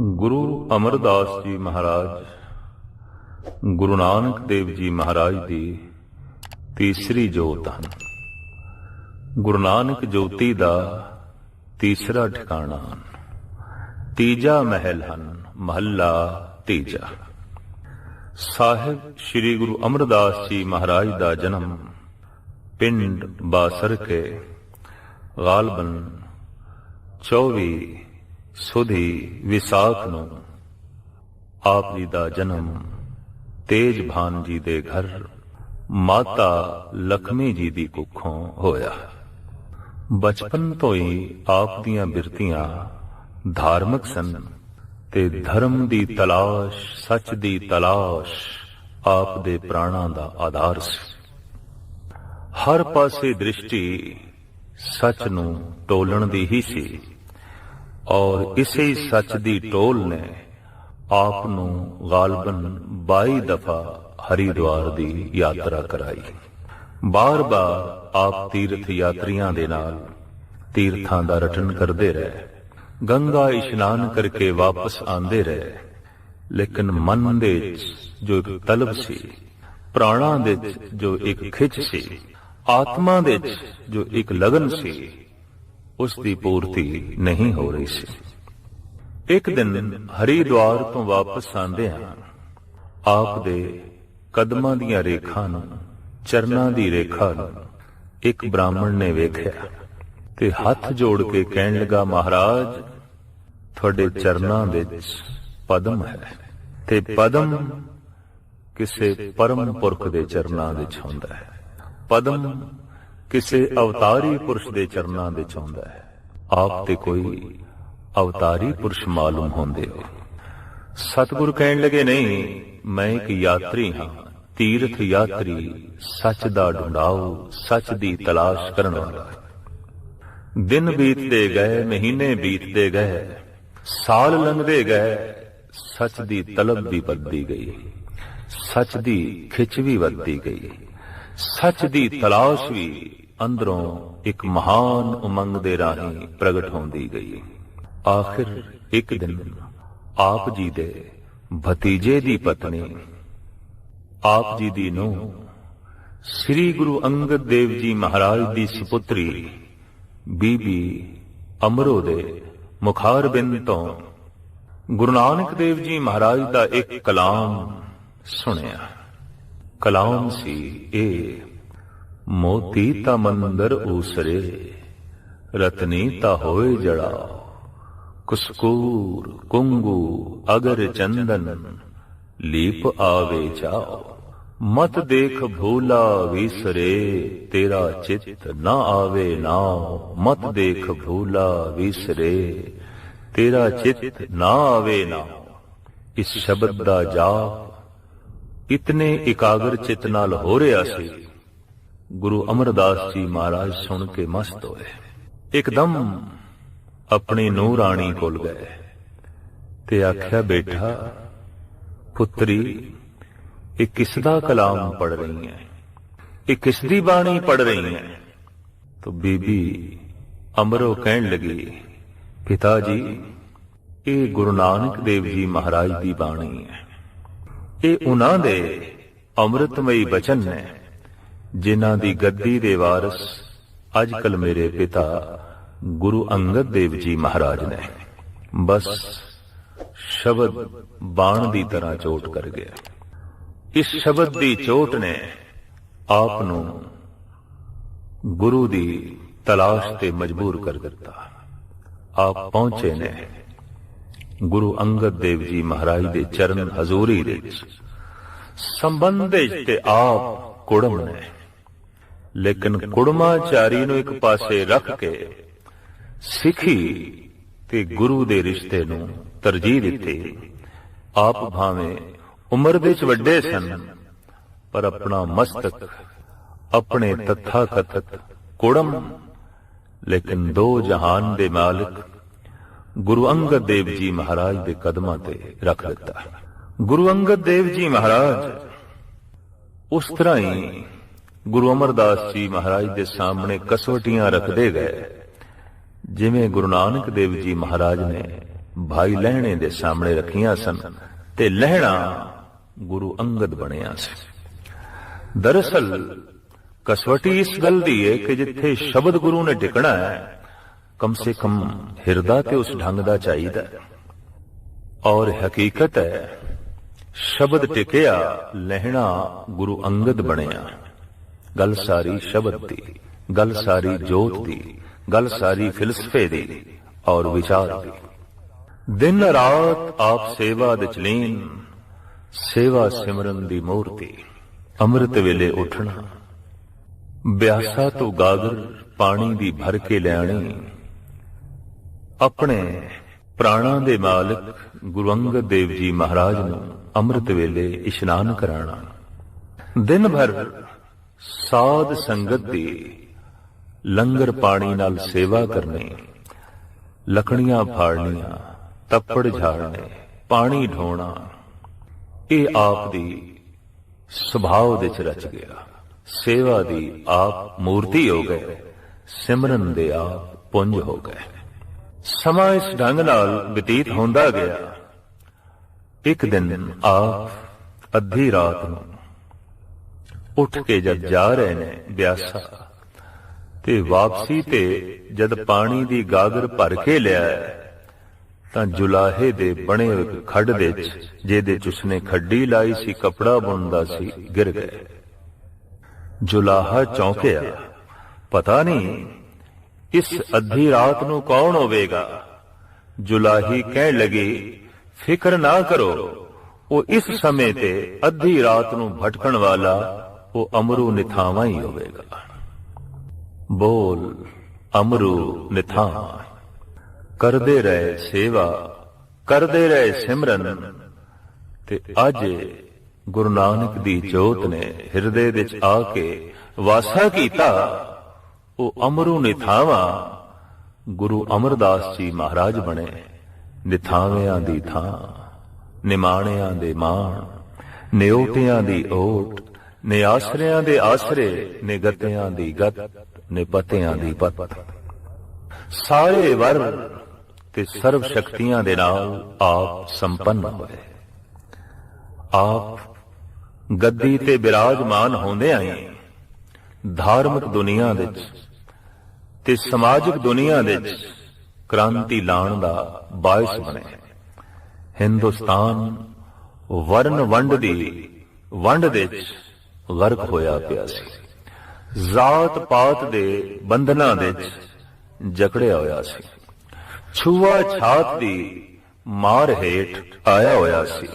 ਗੁਰੂ ਅਮਰਦਾਸ ਜੀ ਮਹਾਰਾਜ, ਗੁਰੂ ਨਾਨਕ ਦੇਵ ਜੀ ਮਹਾਰਾਜ ਦੀ ਤੀਸਰੀ ਜੋਤ ਹਨ। ਗੁਰੂ ਨਾਨਕ ਜੋਤੀ ਦਾ ਤੀਸਰਾ ਠਿਕਾਣਾ ਹਨ। ਤੀਜਾ ਮਹਿਲ ਹਨ, ਮਹੱਲਾ ਤੀਜਾ। ਸਾਹਿਬ ਸ੍ਰੀ ਗੁਰੂ ਅਮਰਦਾਸ ਜੀ ਮਹਾਰਾਜ ਦਾ ਜਨਮ ਪਿੰਡ ਬਾਸਰਕੇ ਗਾਲਬਨ 24 ਸੁਧੀ ਵਿਸਾਖ ਨੂੰ ਆਪ ਜੀ ਦਾ ਜਨਮ ਤੇਜਭਾਨ ਜੀ ਦੇ ਘਰ, ਮਾਤਾ ਲਖਮੀ ਜੀ ਦੀ ਕੁੱਖੋਂ ਹੋਇਆ। ਬਚਪਨ ਤੋਂ ਹੀ ਆਪ ਦੀਆਂ ਬਿਰਤੀਆਂ ਧਾਰਮਿਕ ਸਨ ਤੇ ਧਰਮ ਦੀ ਤਲਾਸ਼, ਸੱਚ ਦੀ ਤਲਾਸ਼ ਆਪ ਦੇ ਪ੍ਰਾਣਾਂ ਦਾ ਆਧਾਰ ਸੀ। ਹਰ ਪਾਸੇ ਦ੍ਰਿਸ਼ਟੀ ਸੱਚ ਨੂੰ ਟੋਲਣ ਦੀ ਹੀ ਸੀ। ਔਰ ਇਸੇ ਹੀ ਸੱਚ ਦੀ ਟੋਲ ਨੇ ਆਪ ਨੂੰ ਗਾਲਬਨ 22 ਦਫਾ ਹਰੀਦੁਆਰ ਦੀ ਯਾਤਰਾ ਕਰਾਈ। ਬਾਰ-ਬਾਰ ਆਪ ਤੀਰਥ ਯਾਤਰੀਆਂ ਦੇ ਨਾਲ ਤੀਰਥਾਂ ਦਾ ਰਟਨ ਕਰਦੇ ਰਹੇ। ਗੰਗਾ ਇਸ਼ਨਾਨ ਕਰਕੇ ਵਾਪਸ ਆਉਂਦੇ ਰਹੇ। ਲੇਕਿਨ ਮਨ ਦੇ ਵਿੱਚ ਜੋ ਇੱਕ ਤਲਬ ਸੀ, ਪ੍ਰਾਣਾਂ ਦੇ ਵਿੱਚ ਜੋ ਇੱਕ ਖਿੱਚ ਸੀ, ਆਤਮਾ ਦੇ ਵਿੱਚ ਜੋ ਇੱਕ ਲਗਨ ਸੀ ਉਸ ਦੀ ਪੂਰਤੀ ਨਹੀਂ ਹੋ ਰਹੀ ਸੀ। ਇੱਕ ਦਿਨ ਹਰੀਦੁਆਰ ਤੋਂ ਵਾਪਸ ਆਂਦੇ ਹਾਂ ਆਪ ਦੇ ਕਦਮਾਂ ਦੀਆਂ ਰੇਖਾਂ ਨੂੰ, ਚਰਨਾਂ ਦੀ ਰੇਖਾ ਨੂੰ ਇੱਕ ਬ੍ਰਾਹਮਣ ਨੇ ਵੇਖਿਆ ਤੇ ਹੱਥ ਜੋੜ ਕੇ ਕਹਿਣ ਲੱਗਾ, ਮਹਾਰਾਜ, ਤੁਹਾਡੇ ਚਰਨਾਂ ਵਿੱਚ ਪਦਮ ਹੈ ਤੇ ਪਦਮ ਕਿਸੇ ਪਰਮ ਪੁਰਖ ਦੇ ਚਰਨਾਂ ਵਿੱਚ ਹੁੰਦਾ ਹੈ। ਪਦਮ ਕਿਸੇ ਅਵਤਾਰੀ ਪੁਰਸ਼ ਦੇ ਚਰਨਾਂ ਵਿੱਚ ਹੁੰਦਾ ਹੈ। ਆਪ ਤੇ ਕੋਈ ਅਵਤਾਰੀ ਪੁਰਸ਼ ਮਾਲੂਮ ਹੁੰਦੇ ਹੋ। ਸਤਿਗੁਰ ਕਹਿਣ ਲੱਗੇ, ਨਹੀਂ, ਮੈਂ ਇੱਕ ਯਾਤਰੀ ਹਾਂ। ਤੀਰਥ ਯਾਤਰੀ ਸੱਚ ਦਾ ਢੂੰਡਾਓ, ਸੱਚ ਦੀ ਤਲਾਸ਼ ਕਰਨ ਵਾਲਾ ਦਿਨ ਬੀਤਦੇ ਗਏ, ਮਹੀਨੇ ਬੀਤਦੇ ਗਏ, ਸਾਲ ਲੰਘਦੇ ਗਏ, ਸੱਚ ਦੀ ਤਲਬ ਵੀ ਵੱਧਦੀ ਗਈ, ਸੱਚ ਦੀ ਖਿੱਚ ਵੀ ਵੱਧਦੀ ਗਈ, ਸੱਚ ਦੀ ਤਲਾਸ਼ ਵੀ ਅੰਦਰੋਂ ਇੱਕ ਮਹਾਨ ਉਮੰਗ ਦੇ ਰਾਹੀਂ ਪ੍ਰਗਟ ਹੁੰਦੀ ਗਈ। ਆਖਿਰ ਇੱਕ ਦਿਨ ਆਪ ਜੀ ਦੇ ਭਤੀਜੇ ਦੀ ਪਤਨੀ, ਆਪ ਜੀ ਦੀ ਨੂੰ ਸ੍ਰੀ ਗੁਰੂ ਅੰਗਦ ਦੇਵ ਜੀ ਮਹਾਰਾਜ ਦੀ ਸੁਪੁੱਤਰੀ, ਬੀਬੀ ਅਮਰੋ ਦੇ ਮੁਖਾਰ ਬਿੰਦ ਤੋਂ ਗੁਰੂ ਨਾਨਕ ਦੇਵ ਜੀ ਮਹਾਰਾਜ ਦਾ ਇੱਕ ਕਲਾਮ ਸੁਣਿਆ। ਕਲਾਮ ਸੀ ਇਹ ਮੋਤੀ ਤਾ ਮੰਦਰ ਊਸਰੇ ਰਤਨੀ ਤਾ ਹੋਏ ਜੜਾ। ਕੁਸਕੂਰ, ਕੁੰਗੂ, ਅਗਰ ਚੰਦਨ, ਲੀਪ ਆਵੇ ਜਾਓ। ਮਤ ਦੇਖ ਭੂਲਾ ਵਿਸਰੇ, ਤੇਰਾ ਚਿੱਤ ਨਾ ਆਵੇ ਨਾਉ। ਮਤ ਦੇਖ ਭੂਲਾ ਵਿਸਰੇ, ਤੇਰਾ ਚਿੱਤ ਨਾ ਆਵੇ ਨਾਉ। ਇਸ ਸ਼ਬਦ ਦਾ ਜਾਪ, ਇਤਨੇ ਇਕਾਗਰ ਚਿਤ ਨਾਲ ਹੋ ਰਿਹਾ ਸੀ। ਗੁਰੂ ਅਮਰਦਾਸ ਜੀ ਮਹਾਰਾਜ ਸੁਣ ਕੇ ਮਸਤ ਹੋਏ। ਇੱਕਦਮ ਆਪਣੀ ਨੂਰ ਰਾਣੀ ਕੋਲ ਗਏ ਤੇ ਆਖਿਆ, ਬੇਟਾ, ਪੁੱਤਰੀ, ਇਹ ਕਿਸ ਦਾ ਕਲਾਮ ਪੜ ਰਹੀ ਹੈ? ਇਹ ਕਿਸ ਦੀ ਬਾਣੀ ਪੜ ਰਹੀ ਹੈ? ਤੋ ਬੀਬੀ ਅਮਰੋ ਕਹਿਣ ਲੱਗੀ, ਪਿਤਾ ਜੀ, ਇਹ ਗੁਰੂ ਨਾਨਕ ਦੇਵ ਜੀ ਮਹਾਰਾਜ ਦੀ ਬਾਣੀ ਹੈ। ਇਹ ਉਹਨਾਂ ਦੇ ਅੰਮ੍ਰਿਤਮਈ ਬਚਨ ਨੇ ਜਿਨ੍ਹਾਂ ਦੀ ਗੱਦੀ ਦੇ ਵਾਰਿਸ ਅੱਜ ਕੱਲ ਮੇਰੇ ਪਿਤਾ ਗੁਰੂ ਅੰਗਦ ਦੇਵ ਜੀ ਮਹਾਰਾਜ ਨੇ। ਬਸ ਸ਼ਬਦ ਬਾਣ ਦੀ ਤਰ੍ਹਾਂ ਚੋਟ ਕਰ ਗਿਆ। ਇਸ ਸ਼ਬਦ ਦੀ ਚੋਟ ਨੇ ਆਪ ਨੂੰ ਗੁਰੂ ਦੀ ਤਲਾਸ਼ ਤੇ ਮਜਬੂਰ ਕਰ ਦਿੱਤਾ। ਆਪ ਪਹੁੰਚੇ ਨੇ ਗੁਰੂ ਅੰਗਦ ਦੇਵ ਜੀ ਮਹਾਰਾਜ ਦੇ ਚਰਨ ਹਜ਼ੂਰੀ ਦੇ ਵਿੱਚ। ਸੰਬੰਧੇ ਤੇ ਆਪ ਕੁੜਮ ਨੇ। ਲੇਕਿਨ ਕੁੜਮਾਚਾਰੀ ਨੂੰ ਇੱਕ ਪਾਸੇ ਰੱਖ ਕੇ ਸਿੱਖੀ ਤੇ ਗੁਰੂ ਦੇ ਰਿਸ਼ਤੇ ਨੂੰ ਤਰਜੀਹ ਦਿੱਤੀ। ਆਪ ਭਾਵੇਂ ਉਮਰ ਵਿੱਚ ਵੱਡੇ ਸਨ, ਪਰ ਆਪਣਾ ਮਸਤਕ, ਆਪਣੇ ਤਥਾ ਕਥਤ ਕੁੜਮ, ਲੇਕਿਨ ਦੋ ਜਹਾਨ ਦੇ ਮਾਲਕ ਗੁਰੂ ਅੰਗਦ ਦੇਵ ਜੀ ਮਹਾਰਾਜ ਦੇ ਕਦਮਾਂ ਤੇ ਰੱਖ ਦਿੱਤਾ। ਗੁਰੂ ਅੰਗਦ ਦੇਵ ਜੀ ਮਹਾਰਾਜ, ਉਸ ਤਰ੍ਹਾਂ ਹੀ ਗੁਰੂ ਅਮਰਦਾਸ ਜੀ ਮਹਾਰਾਜ ਦੇ ਸਾਹਮਣੇ ਕਸਵਟੀਆਂ ਰੱਖਦੇ ਗਏ। ਜਿਵੇਂ ਗੁਰੂ ਨਾਨਕ ਦੇਵ ਜੀ ਮਹਾਰਾਜ ਨੇ ਭਾਈ ਲਹਿਣੇ ਦੇ ਸਾਹਮਣੇ ਰੱਖੀਆਂ ਸਨ ਤੇ ਲਹਿਣਾ ਗੁਰੂ ਅੰਗਦ ਬਣਿਆ ਸੀ। ਦਰਅਸਲ, ਕਸਵਟੀ ਇਸ ਗੱਲ ਦੀ ਹੈ ਕਿ ਜਿੱਥੇ ਸ਼ਬਦ ਗੁਰੂ ਨੇ ਟਿਕਣਾ ਹੈ, ਕਮ ਸੇ ਕਮ ਹਿਰਦਾ ਤੇ ਉਸ ਢੰਗ ਦਾ ਚਾਹੀਦਾ ਔਰ ਹਕੀਕਤ ਹੈ, ਸ਼ਬਦ ਟਿਕਿਆ, ਲਹਿਣਾ ਗੁਰੂ ਅੰਗਦ ਬਣਿਆ। ਗੱਲ ਸਾਰੀ ਸ਼ਬਦ ਦੀ, ਗੱਲ ਸਾਰੀ ਜੋਤ ਦੀ, ਗੱਲ ਸਾਰੀ ਫਿਲਸਫੇ ਦੀ ਔਰ ਵਿਚਾਰ ਦੀ। ਦਿਨ ਰਾਤ ਆਪ ਸੇਵਾ ਦੇ ਚਲੀਨ ਸੇਵਾ ਸਿਮਰਨ ਦੀ ਮੂਰਤੀ, ਅੰਮ੍ਰਿਤ ਵੇਲੇ ਉੱਠਣਾ। ਬਿਆਸਾ ਤੋਂ ਗਾਗਰ ਪਾਣੀ ਦੀ ਭਰ ਕੇ ਲੈਣੀ ਆਪਣੇ ਪ੍ਰਾਣਾਂ ਦੇ ਮਾਲਕ ਗੁਰੂ ਅੰਗਦ ਦੇਵ ਜੀ ਮਹਾਰਾਜ ਨੂੰ ਅੰਮ੍ਰਿਤ ਵੇਲੇ ਇਸ਼ਨਾਨ ਕਰਾਣਾ। ਦਿਨ ਭਰ ਸਾਧ ਸੰਗਤ ਦੀ ਲੰਗਰ ਪਾਣੀ ਨਾਲ ਸੇਵਾ ਕਰਨੀ ਲਕੜੀਆਂ ਫਾੜਨੀਆਂ, ਤੱਪੜ ਝਾੜਨੇ, ਪਾਣੀ ਢੋਣਾ, ਇਹ ਆਪ ਦੀ ਸੁਭਾਅ ਦੇ ਚ ਰਚ ਗਿਆ। ਸੇਵਾ ਦੀ ਆਪ ਮੂਰਤੀ ਹੋ ਗਏ, ਸਿਮਰਨ ਦੇ ਆਪ ਪੁੰਜ ਹੋ ਗਏ। ਸਮਾਂ ਇਸ ਢੰਗ ਨਾਲ ਬਤੀਤ ਹੁੰਦਾ ਗਿਆ। ਇੱਕ ਦਿਨ ਆਪ ਅੱਧੀ ਰਾਤ ਨੂੰ ਉੱਠ ਕੇ ਜਦ ਜਾ ਰਹੇ ਨੇ ਬਿਆਸਾ। ਤੇ ਵਾਪਸੀ ਤੇ ਜਦ ਪਾਣੀ ਦੀ ਗਾਗਰ ਭਰ ਕੇ ਲਿਆ ਤਾਂ ਜੁਲਾਹੇ ਦੇ ਬਣੇ ਹੋਏ ਇੱਕ ਖੱਡ ਦੇ ਵਿੱਚ ਜਿਹਦੇ ਚ ਉਸਨੇ ਖੱਡੀ ਲਾਈ ਸੀ ਕਪੜਾ ਬੁਣਦਾ ਸੀ ਗਿਰ ਗਏ ਜੁਲਾਹਾ ਚੌਂਕਿਆ। ਪਤਾ ਨਹੀਂ ਇਸ ਅੱਧੀ ਰਾਤ ਨੂੰ ਕੌਣ ਹੋਵੇਗਾ? ਜੁਲਾਹੀ ਕਹਿਣ ਲੱਗੀ ਫਿਕਰ ਨਾ ਕਰੋ। ਉਹ ਇਸ ਸਮੇਂ ਤੇ ਅੱਧੀ ਰਾਤ ਨੂੰ ਭਟਕਣ ਵਾਲਾ ਉਹ ਅਮਰੂ ਨਿਥਾਵਾਂ ਹੀ ਹੋਵੇਗਾ। ਬੋਲ, ਅਮਰੂ ਨਿਥਾਂ ਕਰਦੇ ਰਹੇ ਸੇਵਾ, ਕਰਦੇ ਰਹੇ ਸਿਮਰਨ। ਤੇ ਅੱਜ ਗੁਰੂ ਨਾਨਕ ਦੀ ਜੋਤ ਨੇ ਹਿਰਦੇ ਵਿੱਚ ਆ ਕੇ ਵਾਸਾ ਕੀਤਾ। ਉਹ ਅਮਰੂ ਨਿਥਾਵਾਂ, ਗੁਰੂ ਅਮਰਦਾਸ ਜੀ ਮਹਾਰਾਜ ਬਣੇ। ਨਿਥਾਵਿਆਂ ਦੀ ਥਾਂ, ਨਿਮਾਣਿਆਂ ਦੇ ਮਾਣ ਨਿਉਟਿਆਂ ਦੀ ਓਟ ਨਿਆਸਰਿਆਂ ਦੇ ਆਸਰੇ ਨਿਗਤਿਆਂ ਦੀ ਗਤ ਨਿਪਤਿਆਂ ਦੀ ਪਤ। ਸਾਰੇ ਵਰ ਤੇ ਸਰਵ ਸ਼ਕਤੀਆਂ ਦੇ ਨਾਲ ਆਪ ਸੰਪੰਨ ਹੋਏ। ਆਪ ਗੱਦੀ ਤੇ ਬਿਰਾਜਮਾਨ ਹੁੰਦੇ ਆਏ। ਧਾਰਮਿਕ ਦੁਨੀਆ ਵਿੱਚ ਤੇ ਸਮਾਜਿਕ ਦੁਨੀਆ ਵਿੱਚ ਕ੍ਰਾਂਤੀ ਲਾਣ ਦਾ ਬਾਇਸ ਬਣੇ। ਹਿੰਦੁਸਤਾਨ ਵਰਨ ਵੰਡ ਦੀ ਵੰਡ ਵਿੱਚ ਗਰਕ ਹੋਇਆ ਪਿਆ ਸੀ। ਜ਼ਾਤ ਪਾਤ ਦੇ ਬੰਧਨਾਂ ਵਿੱਚ ਜਕੜਿਆ ਹੋਇਆ ਸੀ। ਛੂਆ ਛਾਤ ਦੀ ਮਾਰ ਹੇਠ ਆਇਆ ਹੋਇਆ ਸੀ।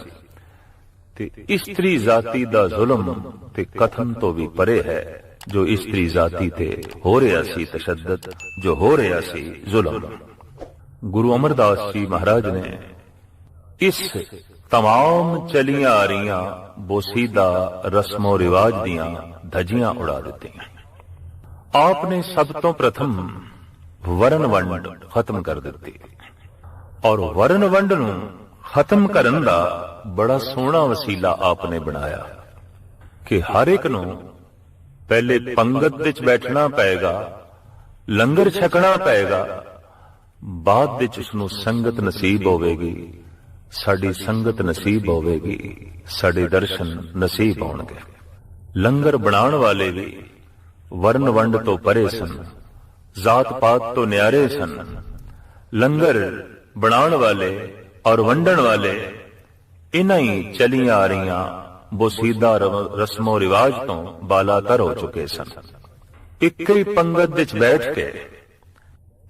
ਤੇ ਇਸਤਰੀ ਜਾਤੀ ਦਾ ਜ਼ੁਲਮ ਤੇ ਕਥਨ ਤੋਂ ਵੀ ਪਰੇ ਹੈ, ਜੋ ਇਸਤਰੀ ਜਾਤੀ ਤੇ ਹੋ ਰਿਹਾ ਸੀ ਤਸ਼ੱਦਦ, ਜੋ ਹੋ ਰਿਹਾ ਸੀ ਜ਼ੁਲਮ। ਗੁਰੂ ਅਮਰਦਾਸ ਜੀ ਮਹਾਰਾਜ ਨੇ ਇਸ तमाम ਚਲੀਆਂ ਆ ਰਹੀਆਂ ਬੋਸੀਦਾ ਰਸਮੋ ਰਿਵਾਜ ਦੀਆਂ ਧਜੀਆਂ ਉਡਾ ਦਿੱਤੀਆਂ ਆਪ ਨੇ ਸਭ ਤੋਂ ਪ੍ਰਥਮ ਵਰਨ ਵੰਡ ਖਤਮ ਕਰ ਦਿੱਤੀ ਔਰ ਵਰਨ ਵੰਡ ਨੂੰ ਖਤਮ ਕਰਨ ਦਾ ਬੜਾ ਸੋਹਣਾ ਵਸੀਲਾ ਆਪ ਨੇ ਬਣਾਇਆ ਕਿ ਹਰ ਇੱਕ ਨੂੰ ਪਹਿਲੇ ਪੰਗਤ ਵਿੱਚ ਬੈਠਣਾ ਪਏਗਾ ਲੰਗਰ ਛਕਣਾ ਪਏਗਾ ਬਾਅਦ ਵਿੱਚ ਉਸ ਨੂੰ ਸੰਗਤ ਨਸੀਬ ਹੋਵੇਗੀ ਸਾਡੀ ਸੰਗਤ ਨਸੀਬ ਹੋਵੇਗੀ, ਸਾਡੇ ਦਰਸ਼ਨ ਨਸੀਬ ਹੋਣਗੇ। ਲੰਗਰ ਬਣਾਉਣ ਵਾਲੇ ਵੀ ਵਰਨ ਵੰਡ ਤੋਂ ਪਰੇ ਸਨ, ਜ਼ਾਤ ਪਾਤ ਤੋਂ ਨਿਆਰੇ ਸਨ। ਲੰਗਰ ਬਣਾਉਣ ਵਾਲੇ ਔਰ ਵੰਡਣ ਵਾਲੇ ਇਨਾਂ ਹੀ ਚਲੀਆਂ ਆ ਰਹੀਆਂ ਬੋਸੀਦਾ ਰਸਮੋ ਰਿਵਾਜ ਤੋਂ ਬਾਲਾਤਰ ਹੋ ਚੁੱਕੇ ਸਨ। ਇੱਕ ਹੀ ਪੰਗਤ ਵਿੱਚ ਬੈਠ ਕੇ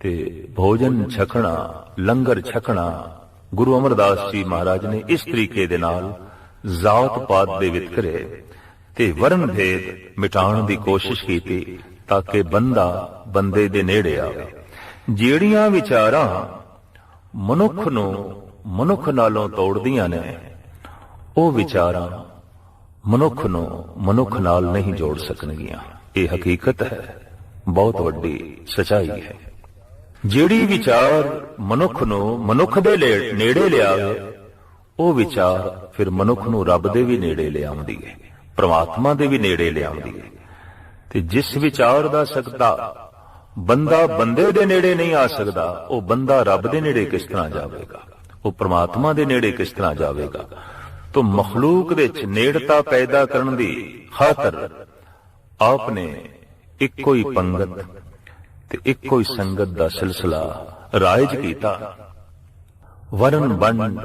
ਤੇ ਭੋਜਨ ਛਕਣਾ, ਲੰਗਰ ਛਕਣਾ ਗੁਰੂ ਅਮਰਦਾਸ ਜੀ ਮਹਾਰਾਜ ਨੇ ਇਸ ਤਰੀਕੇ ਦੇ ਨਾਲ ਜ਼ਾਤ ਪਾਤ ਦੇ ਵਿਤਕਰੇ ਤੇ ਵਰਨ ਭੇਦ ਮਿਟਾਉਣ ਦੀ ਕੋਸ਼ਿਸ਼ ਕੀਤੀ ਤਾਂ ਕਿ ਬੰਦਾ ਬੰਦੇ ਦੇ ਨੇੜੇ ਆਵੇ। ਜਿਹੜੀਆਂ ਵਿਚਾਰਾਂ ਮਨੁੱਖ ਨੂੰ ਮਨੁੱਖ ਨਾਲੋਂ ਤੋੜਦੀਆਂ ਨੇ, ਉਹ ਵਿਚਾਰਾਂ ਮਨੁੱਖ ਨੂੰ ਮਨੁੱਖ ਨਾਲ ਨਹੀਂ ਜੋੜ ਸਕਣਗੀਆਂ। ਇਹ ਹਕੀਕਤ ਹੈ, ਬਹੁਤ ਵੱਡੀ ਸਚਾਈ ਹੈ। ਜਿਹੜੀ ਵਿਚਾਰ ਮਨੁੱਖ ਨੂੰ ਮਨੁੱਖ ਦੇ ਨੇੜੇ ਲਿਆਵੇ, ਉਹ ਵਿਚਾਰ ਫਿਰ ਮਨੁੱਖ ਨੂੰ ਰੱਬ ਦੇ ਵੀ ਨੇੜੇ ਲਿਆਉਂਦੀ ਹੈ ਪ੍ਰਮਾਤਮਾ ਦੇ ਵੀ ਨੇੜੇ ਲਿਆਉਂਦੀ ਹੈ ਤੇ ਜਿਸ ਵਿਚਾਰ ਦਾ ਸਕਦਾ, ਬੰਦਾ ਬੰਦੇ ਦੇ ਨੇੜੇ ਨਹੀਂ ਆ ਸਕਦਾ, ਉਹ ਬੰਦਾ ਰੱਬ ਦੇ ਨੇੜੇ ਕਿਸ ਤਰ੍ਹਾਂ ਜਾਵੇਗਾ? ਉਹ ਪ੍ਰਮਾਤਮਾ ਦੇ ਨੇੜੇ ਕਿਸ ਤਰ੍ਹਾਂ ਜਾਵੇਗਾ? ਤੋ ਮਖਲੂਕ ਦੇ ਵਿੱਚ ਨੇੜਤਾ ਪੈਦਾ ਕਰਨ ਦੀ ਖਾਤਰ ਆਪ ਨੇ ਇੱਕੋ ਹੀ ਪੰਗਤ ਤੇ ਇੱਕੋ ਹੀ ਸੰਗਤ ਦਾ ਸਿਲਸਿਲਾ ਰਾਇਜ ਕੀਤਾ। ਵਰਨ ਵੰਡ,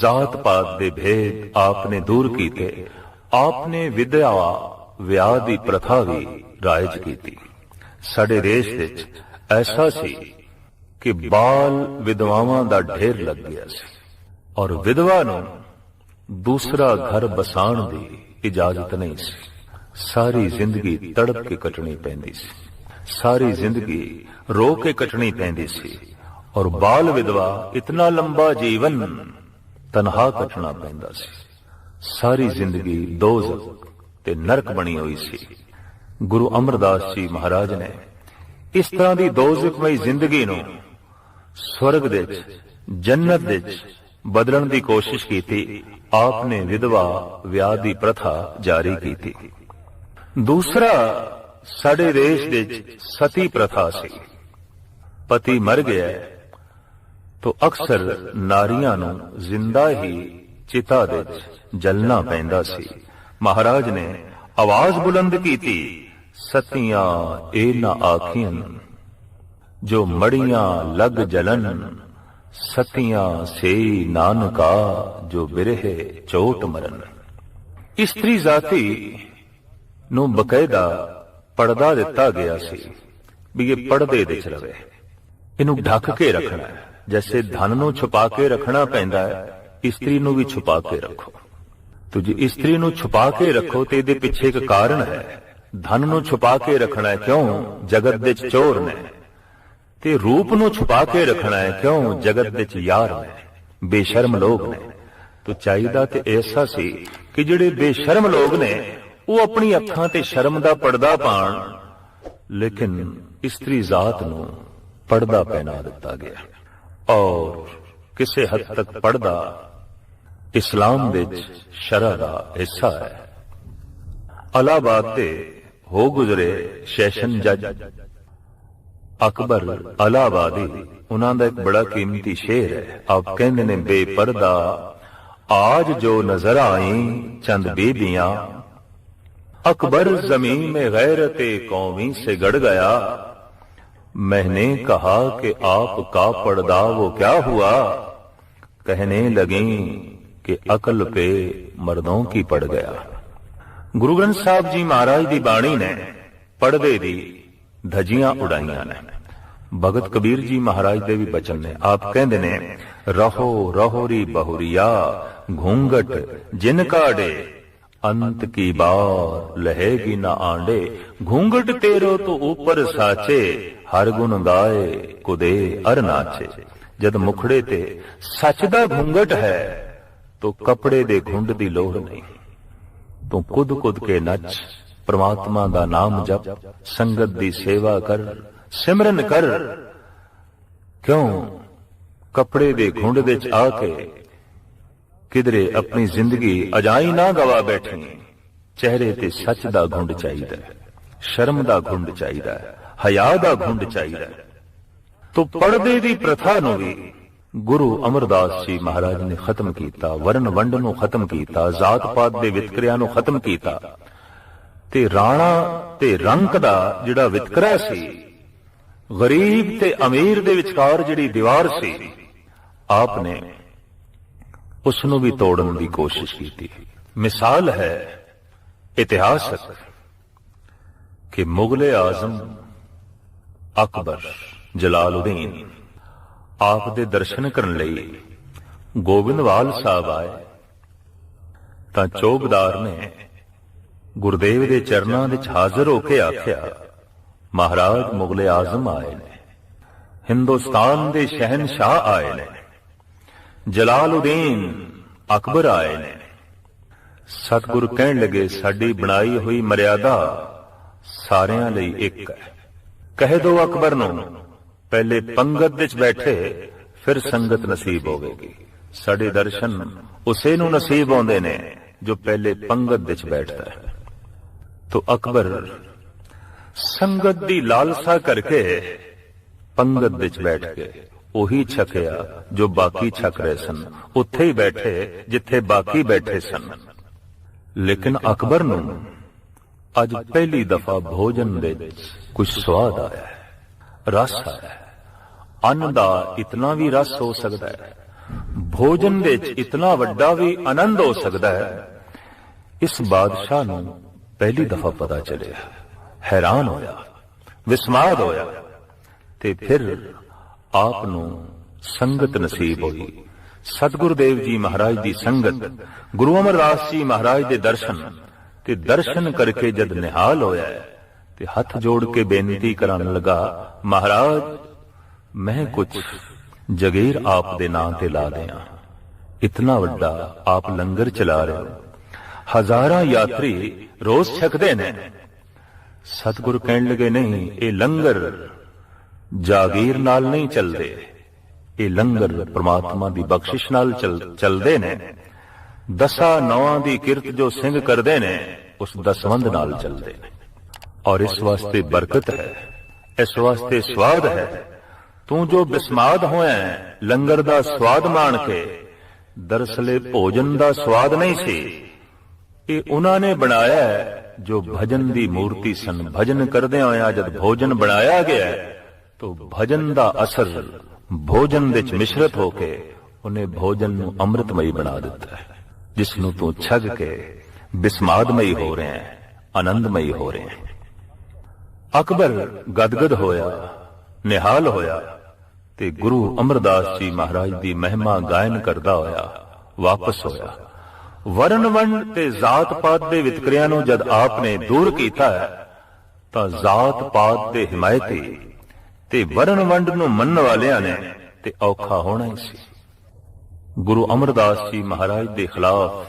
ਜ਼ਾਤ ਪਾਤ ਦੇ ਭੇਦ ਆਪ ਦੂਰ ਕੀਤੇ ਆਪ ਵਿਦਿਆ ਵਿਆਹ ਦੀ ਪ੍ਰਥਾ ਵੀ ਰਾਇਜ ਕੀਤੀ। ਸਾਡੇ ਦੇਸ਼ ਵਿੱਚ ਐਸਾ ਸੀ ਕਿ ਬਾਲ ਵਿਧਵਾਵਾਂ ਦਾ ਢੇਰ ਲੱਗ ਗਿਆ ਸੀ ਔਰ ਵਿਧਵਾ ਨੂੰ ਦੂਸਰਾ ਘਰ ਬਸਾਉਣ ਦੀ ਇਜਾਜ਼ਤ ਨਹੀਂ ਸੀ। ਸਾਰੀ ਜ਼ਿੰਦਗੀ ਤੜਪ ਕੇ ਕੱਟਣੀ ਪੈਂਦੀ ਸੀ। ਸਾਰੀ ਜ਼ਿੰਦਗੀ ਰੋ ਕੇ ਕੱਟਣੀ ਪੈਂਦੀ ਸੀ ਔਰ ਬਾਲ ਵਿਧਵਾ ਇਤਨਾ ਲੰਬਾ ਜੀਵਨ ਤਨਹਾ ਕੱਟਣਾ ਪੈਂਦਾ ਸੀ। ਸਾਰੀ ਜ਼ਿੰਦਗੀ ਦੋਜ਼ਖ ਤੇ ਨਰਕ ਬਣੀ ਹੋਈ ਸੀ। ਗੁਰੂ ਅਮਰਦਾਸ ਜੀ ਮਹਾਰਾਜ ਨੇ ਇਸ ਤਰ੍ਹਾਂ ਦੀ ਦੋਜ਼ਖਮਈ ਜ਼ਿੰਦਗੀ ਨੂੰ ਸਵਰਗ ਦੇ ਵਿੱਚ, ਜੰਨਤ ਦੇ ਵਿੱਚ ਬਦਲਣ ਦੀ ਕੋਸ਼ਿਸ਼ ਕੀਤੀ। ਆਪ ਨੇ ਵਿਧਵਾ ਵਿਆਹ ਦੀ ਪ੍ਰਥਾ ਜਾਰੀ ਕੀਤੀ। ਦੂਸਰਾ ਸਾਡੇ ਦੇਸ਼ ਦੇ ਵਿੱਚ ਸਤੀ ਪ੍ਰਥਾ ਸੀ। ਪਤੀ ਮਰ ਗਿਆ ਤਾਂ ਅਕਸਰ ਨਾਰੀਆਂ ਨੂੰ ਜ਼ਿੰਦਾ ਹੀ ਚਿਤਾ ਦੇ ਵਿੱਚ ਜਲਣਾ ਪੈਂਦਾ ਸੀ। ਮਹਾਰਾਜ ਨੇ ਆਵਾਜ਼ ਬੁਲੰਦ ਕੀਤੀ, ਸਤੀਆਂ ਇਹ ਨਾ ਆਖੀਆਂ ਜੋ ਮੜੀਆਂ ਲਗ ਜਲਨ, ਸਤੀਆਂ ਸੇ ਨਾਨਕਾ ਜੋ ਬਿਰਹਿ ਚੋਟ ਮਰਨ। ਇਸਤਰੀ ਜਾਤੀ ਨੂੰ ਬਕਾਇਦਾ ਪਰਦਾ ਦਿੱਤਾ ਗਿਆ ਸੀ। ਵੀ ਇਹ ਪਰਦੇ ਵਿੱਚ ਰਵੇ। ਇਹਨੂੰ ਢੱਕ ਕੇ ਰੱਖਣਾ ਹੈ। ਜੈਸੇ ਧਨ ਨੂੰ ਛੁਪਾ ਕੇ ਰੱਖਣਾ ਪੈਂਦਾ ਹੈ, ਇਸਤਰੀ ਨੂੰ ਵੀ ਛੁਪਾ ਕੇ ਰੱਖੋ। ਤੋ ਜੇ ਇਸਤਰੀ ਨੂੰ ਛੁਪਾ ਕੇ ਰੱਖੋ ਤੇ ਇਹਦੇ ਪਿੱਛੇ ਇੱਕ ਕਾਰਨ ਹੈ। ਧਨ ਨੂੰ ਛੁਪਾ ਕੇ ਰੱਖਣਾ ਹੈ ਕਿਉਂ? ਜਗਤ ਦੇ ਚੋਰ ਨੇ। ਤੇ ਰੂਪ ਨੂੰ ਛੁਪਾ ਕੇ ਰੱਖਣਾ ਹੈ ਕਿਉਂ? ਜਗਤ ਦੇ ਯਾਰ ਨੇ। ਬੇਸ਼ਰਮ ਲੋਕ ਨੇ। ਤੋ ਚਾਹੀਦਾ ਤੇ ਐਸਾ ਸੀ ਕਿ ਜਿਹੜੇ ਬੇਸ਼ਰਮ ਲੋਕ ਨੇ ਉਹ ਆਪਣੀ ਅੱਖਾਂ ਤੇ ਸ਼ਰਮ ਦਾ ਪਰਦਾ ਪਾਣ, ਲੇਕਿਨ ਇਸਤਰੀ ਜ਼ਾਤ ਨੂੰ ਪਰਦਾ ਪਹਿਨਾ ਦਿੱਤਾ ਗਿਆ। ਔਰ ਕਿਸੇ ਹੱਦ ਤੱਕ ਪਰਦਾ ਇਸਲਾਮ ਵਿੱਚ ਸ਼ਰਅ ਦਾ ਹਿੱਸਾ ਹੈ। ਅਲਾਹਾਬਾਦ ਤੇ ਹੋ ਗੁਜ਼ਰੇ ਸੈਸ਼ਨ ਜੱਜ ਅਕਬਰ ਅਲਾਹਾਬਾਦੀ, ਉਹਨਾਂ ਦਾ ਇੱਕ ਬੜਾ ਕੀਮਤੀ ਸ਼ੇਰ ਹੈ। ਆਪ ਕਹਿੰਦੇ ਨੇ, ਬੇਪਰਦਾ, ਆਜ ਜੋ ਨਜ਼ਰ ਆਈ, ਚੰਦ ਬੀਬੀਆਂ अकबर जमीन में गैरत कौमी से गड़ गया मैंने कहा कि आपका पर्दा वो क्या हुआ कहने लगी कि अकल पे मर्दों की पड़ गया ਗੁਰੂ ਗ੍ਰੰਥ ਸਾਹਿਬ ਜੀ ਮਹਾਰਾਜ ਦੀ ਬਾਣੀ ਨੇ ਪੜਦੇ ਦੀ ਧਜੀਆਂ ਉਡਾਈਆਂ ਨੇ ਭਗਤ ਕਬੀਰ ਜੀ ਮਹਾਰਾਜ ਦੇ ਵੀ ਬਚਨ ਨੇ ਆਪ ਕਹਿੰਦੇ ਨੇ ਰਹੋ ਰਹੋਰੀ ਬਹੁਰੀਆ ਘੂੰਗਟ ਜਿਨ ਕਾੜੇ अंत की बार लहेगी न आंडे घूंघट तेरो तो ऊपर साचे ਹਰ ਗੁਣ ਗਾਏ ਕੁਦੇ ਅਰ ਨਾਚੇ ਜਦ ਮੁਖੜੇ ਤੇ ਸੱਚ ਦਾ ਘੁੰਗਟ ਹੈ ਤੋ ਕਪੜੇ ਦੇ ਘੁੰਡ ਦੀ ਲੋੜ ਨਹੀਂ ਤੂੰ ਕੁਦ ਕੁਦ ਕੇ ਨੱਚ ਪ੍ਰਮਾਤਮਾ ਦਾ ਨਾਮ ਜਪ ਸੰਗਤ ਦੀ ਸੇਵਾ ਕਰ ਸਿਮਰਨ ਕਰ ਕਿਉਂ ਕਪੜੇ ਦੇ ਘੁੰਡ ਦੇ ਚ ਆ ਕੇ ਕਿਧਰੇ ਆਪਣੀ ਜ਼ਿੰਦਗੀ ਅਜਾਈ ਨਾ ਗਵਾ ਬੈਠੀ। ਚਿਹਰੇ ਤੇ ਸੱਚ ਦਾ ਗੁੰਡ ਚਾਹੀਦਾ ਸ਼ਰਮ ਦਾ ਗੁੰਡ ਚਾਹੀਦਾ ਹੈ ਦਾ ਗੁੰਡ ਚਾਹੀਦਾ ਤੋ ਪਰਦੇ ਦੀ ਪ੍ਰਥਾ ਨੂੰ ਵੀ ਗੁਰੂ ਅਮਰਦਾਸ ਜੀ ਮਹਾਰਾਜ ਨੇ ਖਤਮ ਕੀਤਾ ਵਰਨ ਵੰਡ ਨੂੰ ਖਤਮ ਕੀਤਾ, ਜ਼ਾਤ ਪਾਤ ਦੇ ਵਿਤਕਰਿਆਂ ਨੂੰ ਖਤਮ ਕੀਤਾ। ਤੇ ਰਾਣਾ ਤੇ ਰੰਕ ਦਾ ਜਿਹੜਾ ਵਿਤਕਰਾ ਸੀ, ਗਰੀਬ ਤੇ ਅਮੀਰ ਦੇ ਵਿਚਕਾਰ ਜਿਹੜੀ ਦੀਵਾਰ ਸੀ, ਆਪ ਨੇ ਉਸ ਨੂੰ ਵੀ ਤੋੜਨ ਦੀ ਕੋਸ਼ਿਸ਼ ਕੀਤੀ। ਮਿਸਾਲ ਹੈ, ਇਤਿਹਾਸਕ, ਕਿ ਮੁਗਲੇ ਆਜ਼ਮ ਅਕਬਰ ਜਲਾਲਉਦੀਨ ਆਪ ਦੇ ਦਰਸ਼ਨ ਕਰਨ ਲਈ ਗੋਬਿੰਦਵਾਲ ਸਾਹਿਬ ਆਏ। ਤਾਂ ਚੌਕਦਾਰ ਨੇ ਗੁਰਦੇਵ ਦੇ ਚਰਨਾਂ ਵਿੱਚ ਹਾਜ਼ਰ ਹੋ ਕੇ ਆਖਿਆ, ਮਹਾਰਾਜ ਮੁਗਲੇ ਆਜ਼ਮ ਆਏ ਨੇ। ਹਿੰਦੁਸਤਾਨ ਦੇ ਸ਼ਹਿਨशाह ਆਏ ਨੇ। ਜਲਾਲਉਦੀਨ ਅਕਬਰ ਆਏ ਨੇ। ਸਤਿਗੁਰ ਕਹਿਣ ਲੱਗੇ, ਸਾਡੀ ਬਣਾਈ ਹੋਈ ਮਰਿਆਦਾ ਸਾਰਿਆਂ ਲਈ ਇੱਕ ਹੈ। ਕਹਿ ਦੋ ਅਕਬਰ ਨੂੰ, ਪਹਿਲੇ ਪੰਗਤ ਵਿੱਚ ਬੈਠੇ, ਫਿਰ ਸੰਗਤ ਨਸੀਬ ਹੋਵੇਗੀ ਸਾਡੇ ਦਰਸ਼ਨ ਉਸੇ ਨੂੰ ਨਸੀਬ ਆਉਂਦੇ ਨੇ, ਜੋ ਪਹਿਲੇ ਪੰਗਤ ਵਿੱਚ ਬੈਠਦਾ ਹੈ। ਤੋ ਅਕਬਰ, ਸੰਗਤ ਦੀ ਲਾਲਸਾ ਕਰਕੇ ਪੰਗਤ ਵਿੱਚ ਬੈਠ ਗਏ ਉਹੀ ਛਕਿਆ ਜੋ ਬਾਕੀ ਛਕ ਰਹੇ ਸਨ। ਉੱਥੇ ਹੀ ਬੈਠੇ ਜਿੱਥੇ ਬਾਕੀ ਬੈਠੇ ਸਨ। ਲੇਕਿਨ ਅਕਬਰ ਨੂੰ ਅੱਜ ਪਹਿਲੀ ਦਫਾ ਭੋਜਨ ਦੇ ਵਿੱਚ ਕੁਝ ਸਵਾਦ ਆਇਆ। ਰਸ ਆਇਆ। ਅੰਨ ਦਾ ਇਤਨਾ ਵੀ ਰਸ ਹੋ ਸਕਦਾ ਹੈ। ਭੋਜਨ ਦੇ ਵਿੱਚ ਇਤਨਾ ਵੱਡਾ ਵੀ ਆਨੰਦ ਹੋ ਸਕਦਾ ਹੈ। ਇਸ ਬਾਦਸ਼ਾਹ ਨੂੰ ਪਹਿਲੀ ਦਫਾ ਪਤਾ ਚੱਲਿਆ। ਹੈਰਾਨ ਹੋਇਆ। ਵਿਸਮਾਦ ਹੋਇਆ। ਤੇ ਫਿਰ ਆਪ ਨੂੰ ਸੰਗਤ ਨਸੀਬ ਹੋਈ। ਸਤਿਗੁਰ ਦੇਵ ਜੀ ਮਹਾਰਾਜ ਦੀ ਸੰਗਤ, ਗੁਰੂ ਅਮਰਦਾਸ ਜੀ ਮਹਾਰਾਜ ਦੇ ਦਰਸ਼ਨ ਤੇ ਦਰਸ਼ਨ ਕਰਕੇ ਜਦ ਨਿਹਾਲ ਹੋਇਆ ਤੇ ਹੱਥ ਜੋੜ ਕੇ ਬੇਨਤੀ ਕਰਨ ਲਗਾ, ਮਹਾਰਾਜ, ਮੈਂ ਕੁਝ ਜਗੀਰ ਆਪ ਦੇ ਨਾਂ ਤੇ ਲਾ ਦਿਆਂ। ਇਤਨਾ ਵੱਡਾ ਆਪ ਲੰਗਰ ਚਲਾ ਰਹੇ ਹੋ। ਹਜ਼ਾਰਾਂ ਯਾਤਰੀ ਰੋਜ਼ ਛਕਦੇ ਨੇ। ਸਤਿਗੁਰ ਕਹਿਣ ਲਗੇ, ਨਹੀਂ, ਇਹ ਲੰਗਰ ਜਾਗੀਰ ਨਾਲ ਨਹੀਂ ਚੱਲਦੇ। ਇਹ ਲੰਗਰ ਪ੍ਰਮਾਤਮਾ ਦੀ ਬਖਸ਼ਿਸ਼ ਨਾਲ ਚੱਲ- ਚੱਲਦੇ ਨੇ। ਦਸਾਂ ਨੌਆਂ ਦੀ ਕਿਰਤ ਜੋ ਸਿੰਘ ਕਰਦੇ ਨੇ, ਉਸ ਦਸਵੰਦ ਨਾਲ ਚੱਲਦੇ ਨੇ। ਔਰ ਇਸ ਵਾਸਤੇ ਬਰਕਤ ਹੈ, ਇਸ ਵਾਸਤੇ ਸਵਾਦ ਹੈ। ਤੂੰ ਜੋ ਬਿਸਮਾਦ ਹੋਇਆ ਲੰਗਰ ਦਾ ਸਵਾਦ ਮਾਣ ਕੇ, ਦਰਸਲੇ ਭੋਜਨ ਦਾ ਸਵਾਦ ਨਹੀਂ ਸੀ। ਇਹ ਉਹਨਾਂ ਨੇ ਬਣਾਇਆ ਜੋ ਭਜਨ ਦੀ ਮੂਰਤੀ ਸਨ ਭਜਨ ਕਰਦੇ ਹੋਇਆ ਜਦ ਭੋਜਨ ਬਣਾਇਆ ਗਿਆ ਤਾਂ ਭਜਨ ਦਾ ਅਸਰ ਭੋਜਨ ਵਿੱਚ ਮਿਸ਼ਰਤ ਹੋ ਕੇ ਉਹਨੇ ਭੋਜਨ ਨੂੰ ਅੰਮ੍ਰਿਤਮਈ ਬਣਾ ਦਿੱਤਾ ਹੈ, ਜਿਸ ਨੂੰ ਤੂੰ ਛਗ ਕੇ ਬਿਸਮਾਦਮਈ ਹੋ ਰਿਹਾ ਹੈ, ਆਨੰਦਮਈ ਹੋ ਰਿਹਾ ਹੈ। ਅਕਬਰ ਗਦਗਦ ਹੋਇਆ, ਨਿਹਾਲ ਹੋਇਆ ਤੇ ਗੁਰੂ ਅਮਰਦਾਸ ਜੀ ਮਹਾਰਾਜ ਦੀ ਮਹਿਮਾ ਗਾਇਨ ਕਰਦਾ ਹੋਇਆ ਵਾਪਸ ਹੋਇਆ। ਵਰਨ ਵੰਡ ਤੇ ਜਾਤ ਪਾਤ ਦੇ ਵਿਤਕਰਿਆਂ ਨੂੰ ਜਦ ਆਪ ਨੇ ਦੂਰ ਕੀਤਾ ਤਾਂ ਜਾਤ ਪਾਤ ਦੇ ਹਿਮਾਇਤੀ ਤੇ ਵਰਨ ਵੰਡ ਨੂੰ ਮੰਨਣ ਵਾਲਿਆਂ ਨੇ ਤੇ ਔਖਾ ਹੋਣਾ ਹੀ ਸੀ। ਗੁਰੂ ਅਮਰਦਾਸ ਜੀ ਮਹਾਰਾਜ ਦੇ ਖਿਲਾਫ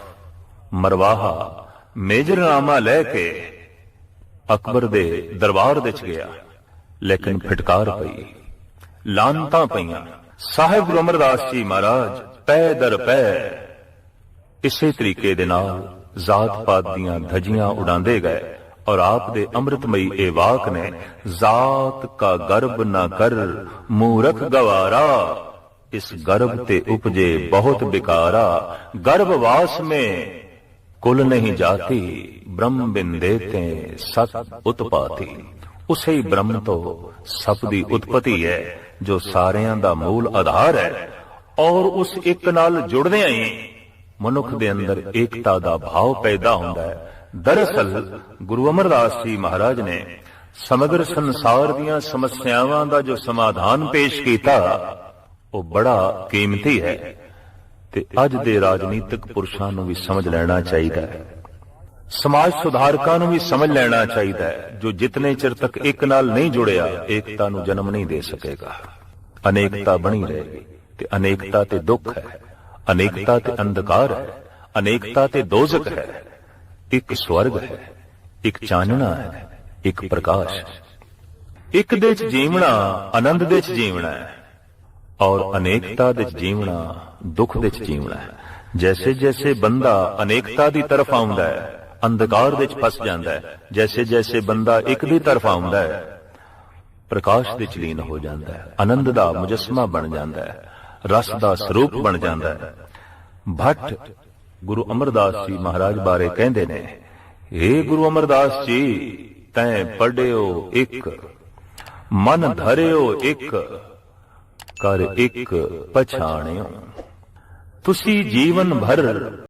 ਮਰਵਾਹਾ ਮੇਜਰਨਾਮਾ ਲੈ ਕੇ ਅਕਬਰ ਦੇ ਦਰਬਾਰ ਵਿੱਚ ਗਿਆ। ਲੇਕਿਨ ਫਟਕਾਰ ਪਈ। ਲਾਂਤਾਂ ਪਈਆਂ। ਸਾਹਿਬ ਗੁਰੂ ਅਮਰਦਾਸ ਜੀ ਮਹਾਰਾਜ, ਪੈ ਦਰ ਪੈ। ਇਸੇ ਤਰੀਕੇ ਦੇ ਨਾਲ ਜ਼ਾਤ ਪਾਤ ਦੀਆਂ ਧਜੀਆਂ ਉਡਾਉਂਦੇ ਗਏ। ਔਰ ਆਪ ਦੇ ਅੰਮ੍ਰਿਤਮਈ ਇਹ ਵਾਕ ਨੇ, ਜ਼ਾਤ ਕਾ ਗਰਬ ਨਾ ਕਰ, ਮੂਰਖ ਇਸ ਗਰਭ ਤੇ ਉਪਜੇ ਬਹੁਤ ਬਿਕਾਰਾ ਗਰਭਵਾਸ में ਕੁਲ ਨਹੀਂ ਜਾਤੀ, ਬ੍ਰਹਮ ਬਿੰਦੇ ਤੇ ਸਤ ਉਤਪਾਤੀ। ਉਸੇ ਹੀ ਬ੍ਰਹਮ ਤੋਂ ਸਭ ਦੀ ਉਤਪਤੀ ਹੈ, ਜੋ ਸਾਰਿਆਂ ਦਾ ਮੂਲ ਆਧਾਰ ਹੈ, ਔਰ ਉਸ ਇੱਕ ਨਾਲ ਜੁੜਦਿਆਂ ਹੀ ਮਨੁੱਖ ਦੇ ਅੰਦਰ ਏਕਤਾ ਦਾ ਭਾਵ ਪੈਦਾ ਹੁੰਦਾ ਹੈ। ਦਰਅਸਲ, ਗੁਰੂ ਅਮਰਦਾਸ ਜੀ ਮਹਾਰਾਜ ਨੇ ਸਮਗਰ ਸੰਸਾਰ ਦੀਆਂ ਸਮੱਸਿਆਵਾਂ ਦਾ ਜੋ ਸਮਾਧਾਨ ਪੇਸ਼ ਕੀਤਾ, ਉਹ ਬੜਾ ਕੀਮਤੀ ਹੈ ਤੇ ਅੱਜ ਦੇ ਰਾਜਨੀਤਿਕ ਪੁਰਸ਼ਾਂ ਨੂੰ ਵੀ ਸਮਝ ਲੈਣਾ ਚਾਹੀਦਾ ਹੈ। ਸਮਾਜ ਸੁਧਾਰਕਾਂ ਨੂੰ ਵੀ ਸਮਝ ਲੈਣਾ ਚਾਹੀਦਾ ਹੈ, ਜੋ ਜਿਤਨੇ ਚਿਰ ਤੱਕ ਇੱਕ ਨਾਲ ਨਹੀਂ ਜੁੜਿਆ, ਏਕਤਾ ਨੂੰ ਜਨਮ ਨਹੀਂ ਦੇ ਸਕੇਗਾ। ਅਨੇਕਤਾ ਬਣੀ ਰਹੇਗੀ ਤੇ ਅਨੇਕਤਾ ਤੇ ਦੁੱਖ ਹੈ, ਅਨੇਕਤਾ ਤੇ ਅੰਧਕਾਰ ਹੈ, ਅਨੇਕਤਾ ਤੇ ਦੋਜ਼ਖ ਹੈ। ਇੱਕ ਸਵਰਗ ਹੈ, ਇੱਕ ਚਾਨਣਾ ਹੈ, ਇੱਕ ਪ੍ਰਕਾਸ਼ ਹੈ। ਇੱਕ ਦੇ ਚ ਜੀਵਣਾ, ਆਨੰਦ ਦੇ ਚ ਜੀਵਣਾ ਹੈ, ਔਰ ਅਨੇਕਤਾ ਦੇ ਚ ਜੀਵਣਾ, ਦੁੱਖ ਦੇ ਚ ਜੀਵਣਾ ਹੈ। ਜੈਸੇ ਜੈਸੇ ਬੰਦਾ ਅਨੇਕਤਾ ਦੀ ਤਰਫ ਆਉਂਦਾ ਹੈ, ਅੰਧਕਾਰ ਵਿੱਚ ਫਸ ਜਾਂਦਾ ਹੈ ਜੈਸੇ ਜੈਸੇ ਬੰਦਾ ਇੱਕ ਦੀ ਤਰਫ ਆਉਂਦਾ ਹੈ, ਪ੍ਰਕਾਸ਼ ਦੇ ਚ ਲੀਨ ਹੋ ਜਾਂਦਾ ਹੈ, ਆਨੰਦ ਦਾ ਮੁਜਸਮਾ ਬਣ ਜਾਂਦਾ ਹੈ, ਰਸ ਦਾ ਸਰੂਪ ਬਣ ਜਾਂਦਾ ਹੈ। ਭੱਟ ਗੁਰੂ ਅਮਰਦਾਸ ਜੀ ਮਹਾਰਾਜ ਬਾਰੇ ਕਹਿੰਦੇ ਨੇ ਏ ਗੁਰੂ ਅਮਰਦਾਸ ਜੀ, ਤੈਂ ਪੜਿਓ ਇੱਕ, ਮਨ ਧਰਿਓ ਇੱਕ, ਕਰ ਇੱਕ ਪਛਾਣਿਓ। ਤੁਸੀਂ ਜੀਵਨ ਭਰ